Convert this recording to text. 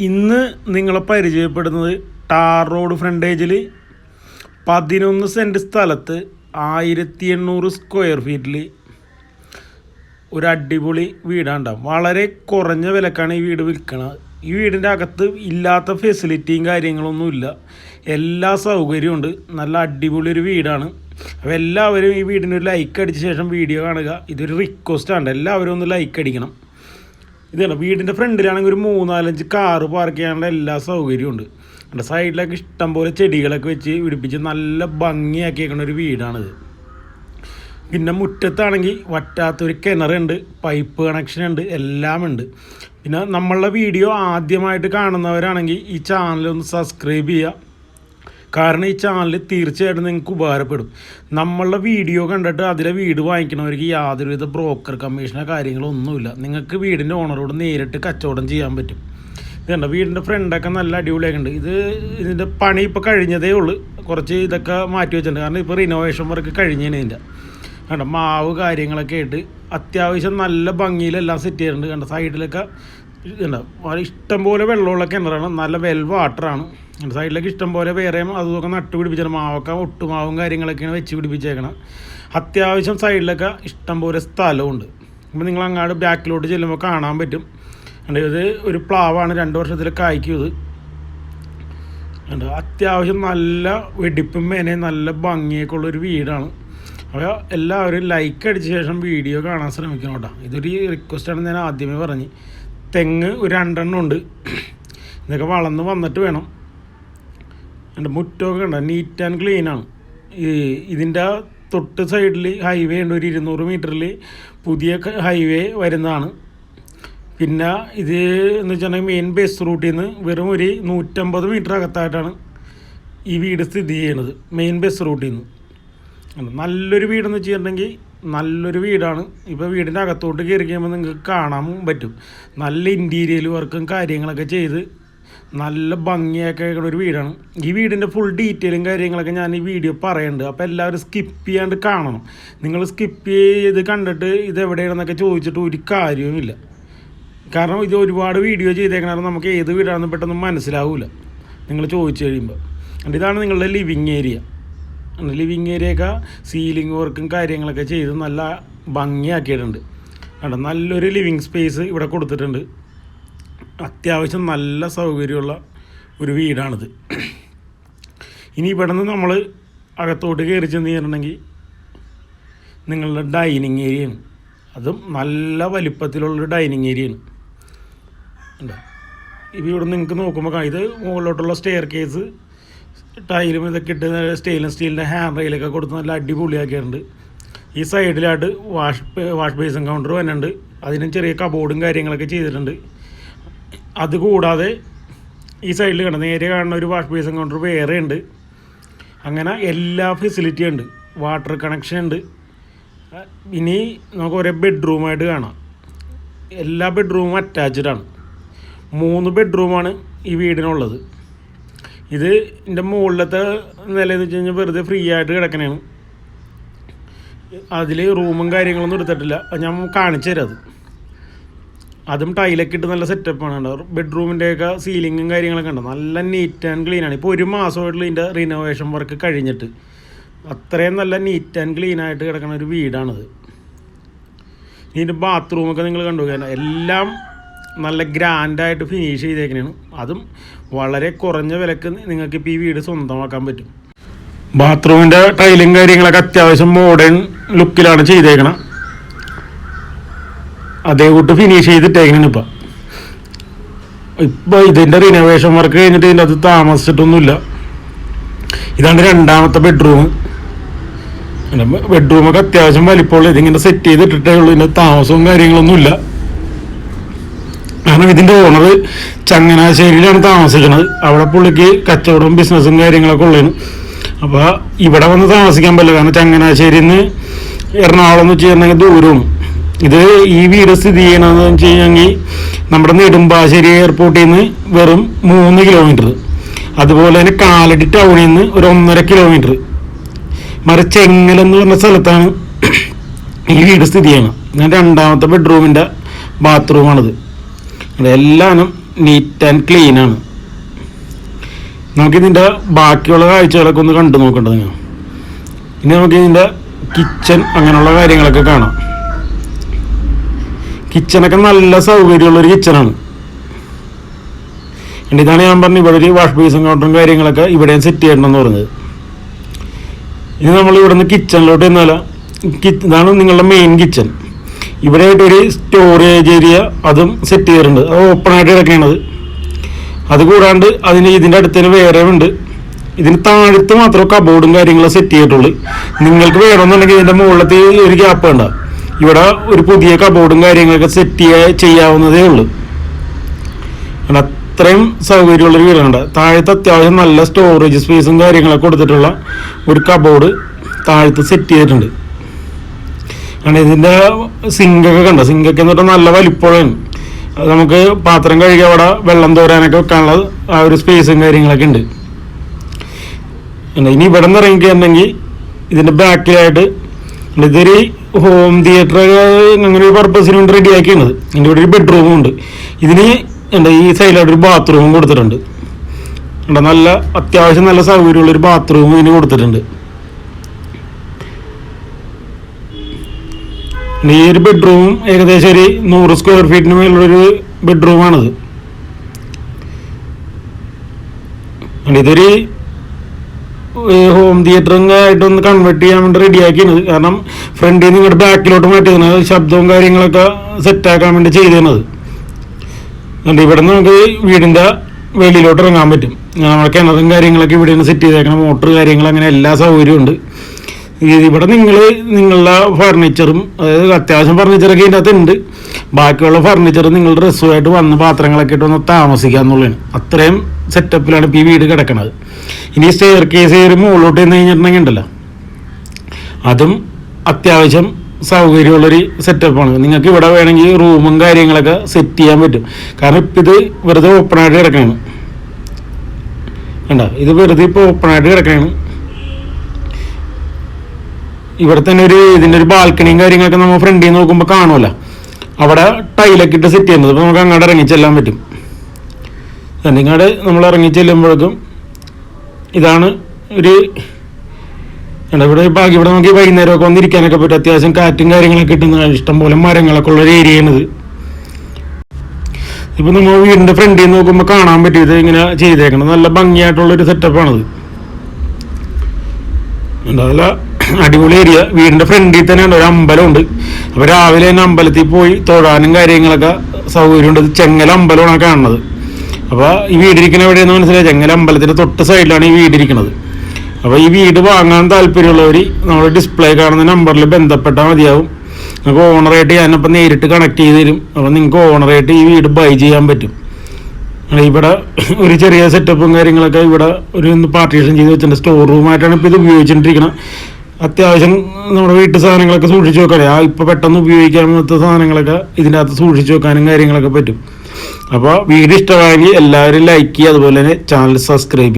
ഇന്ന് നിങ്ങളെ പരിചയപ്പെടുന്നത് ടാർ റോഡ് ഫ്രണ്ടേജിൽ പതിനൊന്ന് സെന്റ് സ്ഥലത്ത് ആയിരത്തി എണ്ണൂറ് സ്ക്വയർ ഫീറ്റിൽ ഒരു അടിപൊളി വീടാണ്ടാവും. വളരെ കുറഞ്ഞ വിലക്കാണ് ഈ വീട് വിൽക്കുന്നത് ഈ വീടിന്റെ അകത്ത് ഇല്ലാത്ത ഫെസിലിറ്റിയും കാര്യങ്ങളൊന്നുമില്ല എല്ലാ സൗകര്യവും ഉണ്ട്. നല്ല അടിപൊളി ഒരു വീടാണ്. അപ്പോൾ എല്ലാവരും ഈ വീടിന് ഒരു ലൈക്ക് അടിച്ച ശേഷം വീഡിയോ കാണുക. ഇതൊരു റിക്വസ്റ്റ് ആണ്. എല്ലാവരും ഒന്ന് ലൈക്ക് അടിക്കണം. ഇതാണ് വീടിന്റെ ഫ്രണ്ടിലാണെങ്കിൽ ഒരു മൂന്നാലഞ്ച് കാറ് പാർക്ക് ചെയ്യാനുള്ള എല്ലാ സൗകര്യവും ഉണ്ട്. എന്റെ സൈഡിലൊക്കെ ഇഷ്ടംപോലെ ചെടികളൊക്കെ വെച്ച് പിടിപ്പിച്ച് നല്ല ഭംഗിയാക്കിയേക്കുന്ന ഒരു വീടാണിത്. പിന്നെ മുറ്റത്താണെങ്കിൽ വറ്റാത്തൊരു കിണറുണ്ട് പൈപ്പ് കണക്ഷൻ ഉണ്ട് എല്ലാം ഉണ്ട് പിന്നെ നമ്മളുടെ വീഡിയോ ആദ്യമായിട്ട് കാണുന്നവരാണെങ്കിൽ ഈ ചാനൽ ഒന്ന് സബ്സ്ക്രൈബ് ചെയ്യുക. കാരണം ഈ ചാനൽ തീർച്ചയായിട്ടും നിങ്ങൾക്ക് ഉപകാരപ്പെടും. നമ്മളുടെ വീഡിയോ കണ്ടിട്ട് അതിലെ വീട് വാങ്ങിക്കണവർക്ക് യാതൊരുവിധ ബ്രോക്കർ കമ്മീഷനോ കാര്യങ്ങളോ ഒന്നുമില്ല. നിങ്ങൾക്ക് വീടിന്റെ ഓണറോട് നേരിട്ട് കച്ചവടം ചെയ്യാൻ പറ്റും. ഇതുണ്ട് വീടിന്റെ ഫ്രണ്ടൊക്കെ നല്ല അടിപൊളിയൊക്കെ ഉണ്ട് ഇത് ഇതിന്റെ പണി ഇപ്പോൾ കഴിഞ്ഞതേ ഉള്ളൂ. കുറച്ച് ഇതൊക്കെ മാറ്റി വെച്ചിട്ടുണ്ട്. കാരണം ഇപ്പോൾ റിനോവേഷൻ വർക്ക് കഴിഞ്ഞാണ് ഇതിന്റെ. കണ്ട മാവ് കാര്യങ്ങളൊക്കെ ആയിട്ട് അത്യാവശ്യം നല്ല ഭംഗിയിലെല്ലാം സെറ്റ് ചെയ്തിട്ടുണ്ട്. കണ്ട സൈഡിലൊക്കെ ഇതുണ്ട്. ഇഷ്ടം പോലെ വെള്ളമുള്ള കിണറാണ്. നല്ല വെൽ വാട്ടറാണ് സൈഡിലൊക്കെ ഇഷ്ടംപോലെ വേറെയും അതുമൊക്കെ നട്ടു പിടിപ്പിച്ചാണ്. മാവൊക്കെ ഒട്ടുമാവും കാര്യങ്ങളൊക്കെയാണ് വെച്ച് പിടിപ്പിച്ചേക്കണം. അത്യാവശ്യം സൈഡിലൊക്കെ ഇഷ്ടം പോലെ സ്ഥലമുണ്ട് അപ്പോൾ നിങ്ങൾ അങ്ങോട്ട് ബാക്കിലോട്ട് ചെല്ലുമ്പോൾ കാണാൻ പറ്റും. ഇത് ഒരു പ്ലാവാണ് രണ്ട് വർഷത്തിൽ കായ്ക്കുന്നത് കണ്ടോ, അത്യാവശ്യം നല്ല വെടിപ്പും മേനെ നല്ല ഭംഗിയൊക്കെ ഉള്ളൊരു വീടാണ്. അപ്പോൾ എല്ലാവരും ലൈക്ക് അടിച്ച ശേഷം വീഡിയോ കാണാൻ ശ്രമിക്കണം കേട്ടോ. ഇതൊരു റിക്വസ്റ്റാണ് ഞാൻ ആദ്യമേ പറഞ്ഞ്. തെങ്ങ് ഒരു രണ്ടെണ്ണം ഉണ്ട്. ഇതൊക്കെ വളർന്ന് വന്നിട്ട് വേണം. എന്റെ മുറ്റമൊക്കെ ഉണ്ട് നീറ്റ് ആൻഡ് ക്ലീൻ ആണ്. ഈ ഇതിന്റെ തൊട്ട് സൈഡിൽ ഹൈവേ ഉണ്ട്. ഒരു ഇരുന്നൂറ് മീറ്ററിൽ പുതിയ ഹൈവേ വരുന്നതാണ്. പിന്നെ ഇത് എന്ന് വെച്ചിട്ടുണ്ടെങ്കിൽ മെയിൻ ബസ് റൂട്ടിൽ നിന്ന് വെറും ഒരു നൂറ്റമ്പത് മീറ്റർ അകത്തായിട്ടാണ് ഈ വീട് സ്ഥിതി ചെയ്യുന്നത്. മെയിൻ ബസ് റൂട്ടിൽ നിന്ന് നല്ലൊരു വീടെന്ന് വെച്ചിട്ടുണ്ടെങ്കിൽ നല്ലൊരു വീടാണ്. ഇപ്പോൾ വീടിന്റെ അകത്തോട്ട് കയറി കഴിയുമ്പോൾ നിങ്ങൾക്ക് കാണാൻ പറ്റും. നല്ല ഇന്റീരിയൽ വർക്കും കാര്യങ്ങളൊക്കെ ചെയ്ത് നല്ല ഭംഗിയൊക്കെ ഒരു വീടാണ്. ഈ വീടിന്റെ ഫുൾ ഡീറ്റെയിലും കാര്യങ്ങളൊക്കെ ഞാൻ ഈ വീഡിയോ പറയുന്നുണ്ട് അപ്പോൾ എല്ലാവരും സ്കിപ്പ് ചെയ്യാണ്ട് കാണണം. നിങ്ങൾ സ്കിപ്പ് ചെയ്ത് കണ്ടിട്ട് ഇത് എവിടെയാണെന്നൊക്കെ ചോദിച്ചിട്ട് ഒരു കാര്യവുമില്ല. കാരണം ഇത് ഒരുപാട് വീഡിയോ ചെയ്തേക്കണം നമുക്ക് ഏത് വീടാണെന്ന് പെട്ടെന്ന് മനസ്സിലാവില്ല നിങ്ങൾ ചോദിച്ചു കഴിയുമ്പോൾ ഇതാണ് നിങ്ങളുടെ ലിവിങ് ഏരിയ ലിവിങ് ഏരിയയൊക്കെ സീലിംഗ് വർക്കും കാര്യങ്ങളൊക്കെ ചെയ്ത് നല്ല ഭംഗിയാക്കിയിട്ടുണ്ട്. കണ്ടോ നല്ലൊരു ലിവിങ് സ്പേസ് ഇവിടെ കൊടുത്തിട്ടുണ്ട്. അത്യാവശ്യം നല്ല സൗകര്യമുള്ള ഒരു വീടാണിത്. ഇനി ഇവിടെ നിന്ന് നമ്മൾ അകത്തോട്ട് കയറി ചെന്ന് കഴിഞ്ഞിട്ടുണ്ടെങ്കിൽ നിങ്ങളുടെ ഡൈനിങ് ഏരിയയാണ് അതും നല്ല വലിപ്പത്തിലുള്ളൊരു ഡൈനിങ് ഏരിയയാണ് ഉണ്ടോ ഇത് ഇവിടെ നിങ്ങൾക്ക് നോക്കുമ്പോൾ ഇത് മുകളിലോട്ടുള്ള സ്റ്റെയർ കേസ് ടൈലും ഇതൊക്കെ ഇട്ട് സ്റ്റെയിൻലെസ് സ്റ്റീലിന്റെ ഹാൻഡ് റെയിലൊക്കെ കൊടുത്ത് നല്ല അടിപൊളിയാക്കിയിട്ടുണ്ട്. ഈ സൈഡിലായിട്ട് വാഷ് വാഷ് ബേസിൻ കൗണ്ടർ വരുന്നുണ്ട് അതിനും ചെറിയ കബോർഡും കാര്യങ്ങളൊക്കെ ചെയ്തിട്ടുണ്ട്. അതുകൂടാതെ ഈ സൈഡിൽ കണ്ട? നേരെ കാണുന്ന ഒരു വാഷ് ബേസിൻ കൗണ്ടർ വേറെ ഉണ്ട്. അങ്ങനെ എല്ലാ ഫെസിലിറ്റിയും ഉണ്ട്. വാട്ടർ കണക്ഷൻ ഉണ്ട്. ഇനി നമുക്ക് ഒരേ ബെഡ്റൂമായിട്ട് കാണാം. എല്ലാ ബെഡ്റൂമും അറ്റാച്ച്ഡ് ആണ്. മൂന്ന് ബെഡ്റൂമാണ് ഈ വീടിനുള്ളത്. ഇത് എന്റെ മുകളിലത്തെ നിലയെന്ന് വെച്ച് കഴിഞ്ഞാൽ വെറുതെ ഫ്രീ ആയിട്ട് കിടക്കണേണ്. അതിൽ റൂമും കാര്യങ്ങളൊന്നും എടുത്തിട്ടില്ല. ഞാൻ കാണിച്ചു തരാം അത്. അതും ടൈലൊക്കെ ഇട്ട് നല്ല സെറ്റപ്പാണ് ഉണ്ടാവും ബെഡ്റൂമിന്റെയൊക്കെ സീലിങ്ങും കാര്യങ്ങളൊക്കെ ഉണ്ട്. നല്ല നീറ്റ് ആൻഡ് ക്ലീൻ ആണ്. ഇപ്പോൾ ഒരു മാസമായിട്ടുള്ള ഇതിന്റെ റിനോവേഷൻ വർക്ക് കഴിഞ്ഞിട്ട്. അത്രയും നല്ല നീറ്റ് ആൻഡ് ക്ലീൻ ആയിട്ട് കിടക്കുന്ന ഒരു വീടാണിത്. ഇതിന്റെ ബാത്റൂമൊക്കെ നിങ്ങൾ കണ്ടു എല്ലാം നല്ല ഗ്രാൻഡായിട്ട് ഫിനിഷ് ചെയ്തേക്കണേണ്. അതും വളരെ കുറഞ്ഞ വിലക്ക് നിങ്ങൾക്ക് ഇപ്പോൾ ഈ വീട് സ്വന്തമാക്കാൻ പറ്റും. ബാത്റൂമിന്റെ ടൈലും കാര്യങ്ങളൊക്കെ അത്യാവശ്യം മോഡേൺ ലുക്കിലാണ് ചെയ്തേക്കണം. അതേ കൂട്ട് ഫിനിഷ് ചെയ്തിട്ടേക്കണേണ് ഇപ്പം. ഇപ്പോൾ ഇതിന്റെ റിനോവേഷൻ വർക്ക് കഴിഞ്ഞിട്ട് ഇതിന്റെ അത് താമസിച്ചിട്ടൊന്നുമില്ല. ഇതാണ് രണ്ടാമത്തെ ബെഡ്റൂം ബെഡ്റൂമൊക്കെ അത്യാവശ്യം വലിപ്പമുള്ള ഇതിങ്ങനെ സെറ്റ് ചെയ്തിട്ടിട്ടേ ഉള്ളൂ. ഇതിന്റെ താമസവും കാര്യങ്ങളൊന്നുമില്ല. കാരണം ഇതിന്റെ ഓണർ ചങ്ങനാശ്ശേരിയിലാണ് താമസിക്കുന്നത്. അവിടെ പുള്ളിക്ക് കച്ചവടവും ബിസിനസ്സും കാര്യങ്ങളൊക്കെ ഉള്ളതിന് അപ്പോൾ ഇവിടെ വന്ന് താമസിക്കാൻ പറ്റില്ല. കാരണം ചങ്ങനാശ്ശേരിയിൽ നിന്ന് എറണാകുളം എന്ന് വെച്ച് കഴിഞ്ഞാൽ ദൂരമാണ്. ഇത് ഈ വീട് സ്ഥിതി ചെയ്യണമെന്ന് വെച്ച് കഴിഞ്ഞാൽ നമ്മുടെ നെടുമ്പാശ്ശേരി എയർപോർട്ടിൽ നിന്ന് വെറും മൂന്ന് കിലോമീറ്റർ അതുപോലെ തന്നെ കാലടി ടൗണിൽ നിന്ന് ഒരു ഒന്നര കിലോമീറ്റർ മറി ചെങ്ങൽ എന്ന് പറഞ്ഞ സ്ഥലത്താണ് ഈ വീട് സ്ഥിതി ചെയ്യുന്നത്. ഞാൻ രണ്ടാമത്തെ ബെഡ്റൂമിന്റെ ബാത്റൂമാണിത് എല്ലാം നീറ്റ് ആൻഡ് ക്ലീൻ ആണ്. നമുക്കിതിന്റെ ബാക്കിയുള്ള കാഴ്ചകളൊക്കെ ഒന്ന് കണ്ടു നോക്കേണ്ടത് ഞാൻ ഇനി നമുക്ക് ഇതിന്റെ കിച്ചൺ അങ്ങനെയുള്ള കാര്യങ്ങളൊക്കെ കാണാം. കിച്ചണൊക്കെ നല്ല സൗകര്യമുള്ളൊരു കിച്ചണാണ് ഇതാണ് ഞാൻ പറഞ്ഞു ഇവിടെ ഒരു വാഷ് ബേസും കൗണ്ടറും കാര്യങ്ങളൊക്കെ ഇവിടെ സെറ്റ് ചെയ്യണമെന്ന് പറഞ്ഞത്. ഇനി നമ്മൾ ഇവിടെ നിന്ന് കിച്ചണിലോട്ട് ചെന്നാല ഇതാണ് നിങ്ങളുടെ മെയിൻ കിച്ചൺ ഇവിടെ ഒരു സ്റ്റോറേജ് ഏരിയ അതും സെറ്റ് ചെയ്തിട്ടുണ്ട്. അത് ഓപ്പൺ ആയിട്ട് കിടക്കുകയാണത് അത് കൂടാണ്ട് അതിന് ഇതിന്റെ അടുത്തതിന് വേറെ ഉണ്ട്. ഇതിന് താഴത്ത് മാത്രമേ കബോർഡും കാര്യങ്ങളും സെറ്റ് ചെയ്തിട്ടുള്ളൂ. നിങ്ങൾക്ക് വേണമെന്നുണ്ടെങ്കിൽ ഇതിന്റെ മുകളിലത്തെ ഒരു ഗ്യാപ്പ് വേണ്ട. ഇവിടെ ഒരു പുതിയ കബോർഡും കാര്യങ്ങളൊക്കെ സെറ്റ് ചെയ്യാ ചെയ്യാവുന്നതേ ഉള്ളൂ. അത്രയും സൗകര്യമുള്ളൊരു വീടുണ്ട് താഴത്ത് അത്യാവശ്യം നല്ല സ്റ്റോറേജ് സ്പേസും കാര്യങ്ങളൊക്കെ കൊടുത്തിട്ടുള്ള ഒരു കബോർഡ് താഴത്ത് സെറ്റ് ചെയ്തിട്ടുണ്ട്. കാരണം ഇതിന്റെ സിങ്കൊക്കെ കണ്ടോ സിങ്കൊക്കെ എന്ന് നല്ല വലിപ്പമാണ് നമുക്ക് പാത്രം കഴുകി അവിടെ വെള്ളം തോരാനൊക്കെ വെക്കാനുള്ള ആ ഒരു സ്പേസും കാര്യങ്ങളൊക്കെ ഉണ്ട്. ഇനി ഇവിടെ നിന്ന് ഇറങ്ങിയിട്ടുണ്ടെങ്കിൽ ഇതിന്റെ ബാക്കിലായിട്ട് ഇതൊരു ഹോം തിയേറ്റർ അങ്ങനെ ഒരു പർപ്പസിന് വേണ്ടി റെഡിയാക്കിയത് എന്റെ ഇവിടെ ഒരു ബെഡ്റൂമും ഉണ്ട്. ഇതിന് എന്താ ഈ സൈഡിലായിട്ട് ഒരു ബാത്റൂമും കൊടുത്തിട്ടുണ്ട്. നല്ല അത്യാവശ്യം നല്ല സൗകര്യമുള്ള ഒരു ബാത്റൂം ഇതിന് കൊടുത്തിട്ടുണ്ട്. ഈ ഒരു ബെഡ്റൂമും ഏകദേശം ഒരു നൂറ് സ്ക്വയർ ഫീറ്റിന് മേലുള്ളൊരു ബെഡ്റൂമാണിത് ഇതൊരു ഹോം തിയേറ്ററും ആയിട്ടൊന്ന് കൺവേർട്ട് ചെയ്യാൻ വേണ്ടി റെഡിയാക്കിയത് കാരണം ഫ്രണ്ടിൽ നിന്ന് ഇങ്ങോട്ട് ബാക്കിലോട്ട് മാറ്റിയത് ശബ്ദവും കാര്യങ്ങളൊക്കെ സെറ്റാക്കാൻ വേണ്ടി ചെയ്തിരുന്നത് അതുകൊണ്ട് ഇവിടെ നിന്ന് നമുക്ക് വീടിന്റെ വെളിയിലോട്ട് ഇറങ്ങാൻ പറ്റും. നമ്മുടെ കിണറും കാര്യങ്ങളൊക്കെ ഇവിടെ നിന്ന് സെറ്റ് ചെയ്തേക്കണം മോട്ടർ കാര്യങ്ങൾ അങ്ങനെ എല്ലാ സൗകര്യവും ഉണ്ട്. ഇവിടെ നിങ്ങൾ നിങ്ങളുടെ ഫർണിച്ചറും അതായത് അത്യാവശ്യം ഫർണിച്ചറൊക്കെ ഇതിന്റെ അകത്ത് ഉണ്ട്. ബാക്കിയുള്ള ഫർണിച്ചർ നിങ്ങൾ ഡ്രസ്സുമായിട്ട് വന്ന് പാത്രങ്ങളൊക്കെ ഇട്ട് ഒന്ന് താമസിക്കുക എന്നുള്ളതാണ്. അത്രയും സെറ്റപ്പിലാണ് ഇപ്പോൾ ഈ വീട് കിടക്കുന്നത് ഇനി സ്റ്റെയർ കേസ് കയറി മുകളിലോട്ട് ചെന്ന് കഴിഞ്ഞിട്ടുണ്ടെങ്കിൽ ഉണ്ടല്ലോ. അതും അത്യാവശ്യം സൗകര്യമുള്ളൊരു സെറ്റപ്പാണ് നിങ്ങൾക്ക് ഇവിടെ വേണമെങ്കിൽ റൂമും കാര്യങ്ങളൊക്കെ സെറ്റ് ചെയ്യാൻ പറ്റും. കാരണം ഇപ്പം ഇത് വെറുതെ ഓപ്പണായിട്ട് കിടക്കുകയാണ് കണ്ട? ഇത് വെറുതെ ഇപ്പോൾ ഓപ്പണായിട്ട് കിടക്കുകയാണ് ഇവിടെ തന്നെ ഒരു ഇതിന്റെ ഒരു ബാൽക്കണിയും കാര്യങ്ങളൊക്കെ നമ്മൾ ഫ്രണ്ടിൽ നിന്ന് നോക്കുമ്പോൾ കാണുമല്ലോ. അവിടെ ടൈലൊക്കെ ഇട്ട് സെറ്റ് ചെയ്യുന്നത്. അപ്പോൾ നമുക്ക് അങ്ങോട്ട് ഇറങ്ങി ചെല്ലാൻ പറ്റും. എന്നിങ്ങാട് നമ്മൾ ഇറങ്ങി ചെല്ലുമ്പോഴേക്കും ഇതാണ് ഒരു എന്താ ഇവിടെ ബാക്കി ഇവിടെ നമുക്ക് വൈകുന്നേരമൊക്കെ വന്നിരിക്കാനൊക്കെ പറ്റും. അത്യാവശ്യം കാറ്റും കാര്യങ്ങളൊക്കെ കിട്ടുന്ന ഇഷ്ടംപോലെ മരങ്ങളൊക്കെ ഉള്ള ഒരു ഏരിയയാണിത് ഇപ്പൊ നമ്മൾ വീടിന്റെ ഫ്രണ്ടിൽ നിന്ന് നോക്കുമ്പോൾ കാണാൻ പറ്റും. ഇത് ഇങ്ങനെ ചെയ്തേക്കണം നല്ല ഭംഗിയായിട്ടുള്ള ഒരു സെറ്റപ്പാണത് നല്ല അടിപൊളി ഏരിയ വീടിന്റെ ഫ്രണ്ടിൽ തന്നെ ഉണ്ട് ഒരു അമ്പലമുണ്ട്. അപ്പൊ രാവിലെ തന്നെ അമ്പലത്തിൽ പോയി തൊഴാനും കാര്യങ്ങളൊക്കെ സൗകര്യമുണ്ട്. ചെങ്ങല അമ്പലമാണ് കാണുന്നത്. അപ്പോൾ ഈ വീടിരിക്കുന്ന എവിടെയെന്ന് മനസ്സിലായി? ചെങ്ങല അമ്പലത്തിന്റെ തൊട്ട് സൈഡിലാണ് ഈ വീടിരിക്കുന്നത്. അപ്പോൾ ഈ വീട് വാങ്ങാൻ താല്പര്യമുള്ളവർ നമ്മുടെ ഡിസ്പ്ലേ കാണുന്ന നമ്പറിൽ ബന്ധപ്പെട്ടാൽ മതിയാവും. നിങ്ങൾക്ക് ഓണറായിട്ട് ഞാനപ്പോൾ നേരിട്ട് കണക്ട് ചെയ്ത് തരും. അപ്പോൾ നിങ്ങൾക്ക് ഓണറായിട്ട് ഈ വീട് ബൈ ചെയ്യാൻ പറ്റും. ഇവിടെ ഒരു ചെറിയ സെറ്റപ്പും കാര്യങ്ങളൊക്കെ ഇവിടെ ഒരു പാർട്ടീഷൻ ചെയ്ത് വെച്ചിട്ടുണ്ട്. സ്റ്റോർ റൂമായിട്ടാണ് ഇപ്പോൾ ഇത് ഉപയോഗിച്ചുകൊണ്ടിരിക്കുന്നത് അത്യാവശ്യം നമ്മുടെ വീട്ടു സാധനങ്ങളൊക്കെ സൂക്ഷിച്ചു വെക്കണേ. ആ ഇപ്പോൾ പെട്ടെന്ന് ഉപയോഗിക്കാൻ പറ്റുന്ന സാധനങ്ങളൊക്കെ ഇതിന്റെ അകത്ത് സൂക്ഷിച്ചു വെക്കാനും കാര്യങ്ങളൊക്കെ പറ്റും. അപ്പോൾ വീഡിയോ ഇഷ്ടമായെങ്കിൽ എല്ലാവരും ലൈക്ക് ചെയ്യുക. അതുപോലെ തന്നെ ചാനൽ സബ്സ്ക്രൈബ്